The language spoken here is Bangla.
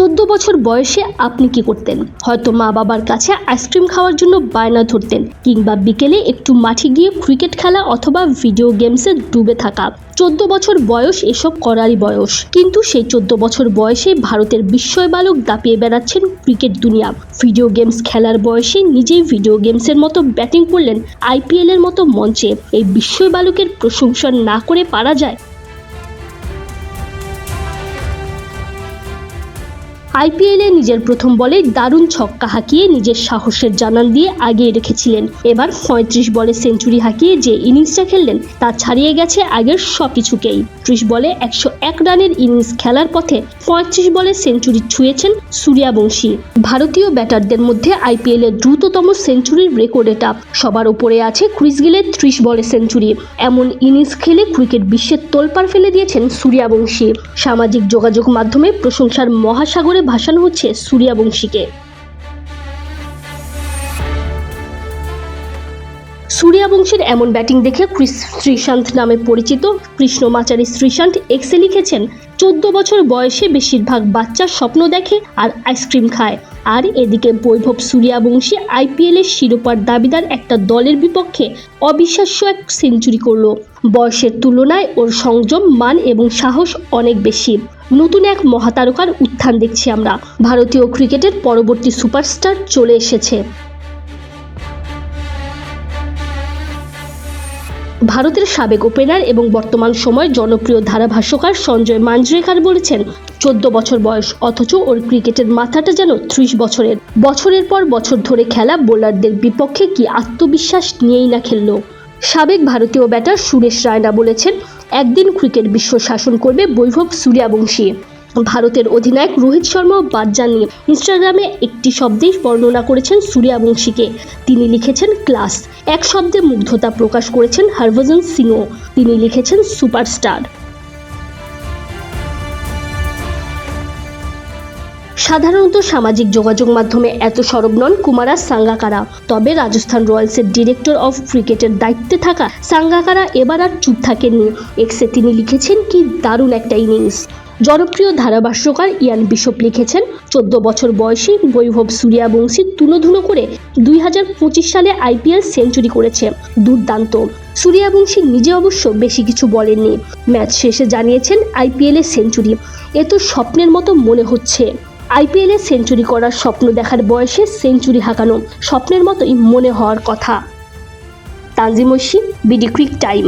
চোদ্দ বছর বয়সে আপনি কি করতেন? হয়তো মা বাবার কাছে আইসক্রিম খাওয়ার জন্য বায়না ধরতেন, কিংবা বিকেলে একটু মাঠে গিয়ে ক্রিকেট খেলা অথবা ভিডিও গেমসে ডুবে থাকা। চোদ্দ বছর বয়স এসব করারই বয়স, কিন্তু সেই চোদ্দ বছর বয়সে ভারতের বিস্ময় বালক দাপিয়ে বেড়াচ্ছেন ক্রিকেট দুনিয়া। ভিডিও গেমস খেলার বয়সে নিজেই ভিডিও গেমসের মতো ব্যাটিং করলেন আইপিএল এর মতো মঞ্চে। এই বিস্ময় বালকের প্রশংসা না করে পারা যায় আইপিএলে নিজের প্রথম বলে দারুণ ছক্কা হাঁকিয়ে নিজের সাহসের জানান দিয়ে আগিয়ে রেখেছিলেন। এবার পঁয়ত্রিশ বলে সেঞ্চুরি হাঁকিয়ে যে ইনিংসটা খেললেন, তা ছাড়িয়ে গেছে আগের সব কিছুকেই ত্রিশ বলে একশো এক রানের ইনিংস খেলার পথে পঁয়ত্রিশ বলে সেঞ্চুরি ছুঁয়েছেন সূর্যাবংশী। ভারতীয় ব্যাটারদের মধ্যে আইপিএল দ্রুততম সেঞ্চুরির রেকর্ড এটা। সবার উপরে আছে ক্রিস গেলের ত্রিশ বলে সেঞ্চুরি। এমন ইনিংস খেলে ক্রিকেট বিশ্বের তোলপাড় ফেলে দিয়েছেন সূর্যাবংশী। সামাজিক যোগাযোগ মাধ্যমে প্রশংসার মহাসাগরে ভাসানো হচ্ছে সূর্যাবংশীকে সূর্যাবংশীর এমন ব্যাটিং দেখে শ্রীশান্ত নামে পরিচিত কৃষ্ণমাচারী শ্রীশান্ত এক্সে লিখেছেন, চোদ্দ বছর বয়সে বেশিরভাগ বাচ্চা স্বপ্ন দেখে আর আইসক্রিম খায়। আর এদিকে বৈভব সূর্যাবংশী আইপিএলের শিরোপার দাবিদার একটা দলের বিপক্ষে অবিশ্বাস্য এক সেঞ্চুরি করল। বয়সের তুলনায় ওর সংযম, মান এবং সাহস অনেক বেশি। নতুন এক মহাতারকার উত্থান দেখছি আমরা। ভারতীয় ক্রিকেটের পরবর্তী সুপারস্টার চলে এসেছে। ভারতের সাবেক ওপেনার এবং বর্তমান সময় জনপ্রিয় ধারাভাষ্যকার সঞ্জয় মাঞ্জরেকার বলেছেন, চোদ্দ বছর বয়স, অথচ ওর ক্রিকেটের মাথাটা যেন ত্রিশ বছরের। বছরের পর বছর ধরে খেলা, বোলারদের বিপক্ষে কি আত্মবিশ্বাস নিয়েই না খেললো? সাবেক ভারতীয় ব্যাটার সুরেশ রায়না বলেছেন, একদিন ক্রিকেট বিশ্ব শাসন করবে বৈভব সূর্যাবংশী। ভারতের অধিনায়ক রোহিত শর্মা বাদ যাননি। ইনস্টাগ্রামে একটি শব্দেই বর্ণনা করেছেন সূর্যাবংশীকে তিনি লিখেছেন, ক্লাস। এক শব্দে মুগ্ধতা প্রকাশ করেছেন হরভজন সিংও। তিনি লিখেছেন, সুপারস্টার। সাধারণত সামাজিক যোগাযোগ মাধ্যমে এত সরব নন কুমারা সাঙ্গাকারা। তবে রাজস্থান রয়্যালসের ডিরেক্টর অফ ক্রিকেটের দায়িত্বে থাকা সাঙ্গাকারা এবার আর চুপ থাকেননি। এক্সে তিনি লিখেছেন, কি দারুণ একটা ইনিংস। জনপ্রিয় ধারাভাষ্যকার ইয়ান বিশপ লিখেছেন, চোদ্দ বছর বয়সী বৈভব সূর্যাবংশী তুলোধুলো করে দুই হাজার পঁচিশ সালে আইপিএল সেঞ্চুরি করেছে। দুর্দান্ত। সূর্যাবংশী নিজে অবশ্য বেশি কিছু বলেননি। ম্যাচ শেষে জানিয়েছেন আইপিএলে সেঞ্চুরি। এ তো স্বপ্নের মতো মনে হচ্ছে। আইপিএলে সেঞ্চুরি করার স্বপ্ন দেখার বয়সে সেঞ্চুরি হাঁকানো স্বপ্নের মতোই মনে হওয়ার কথা। Tanzim Oishi, BD Crictime.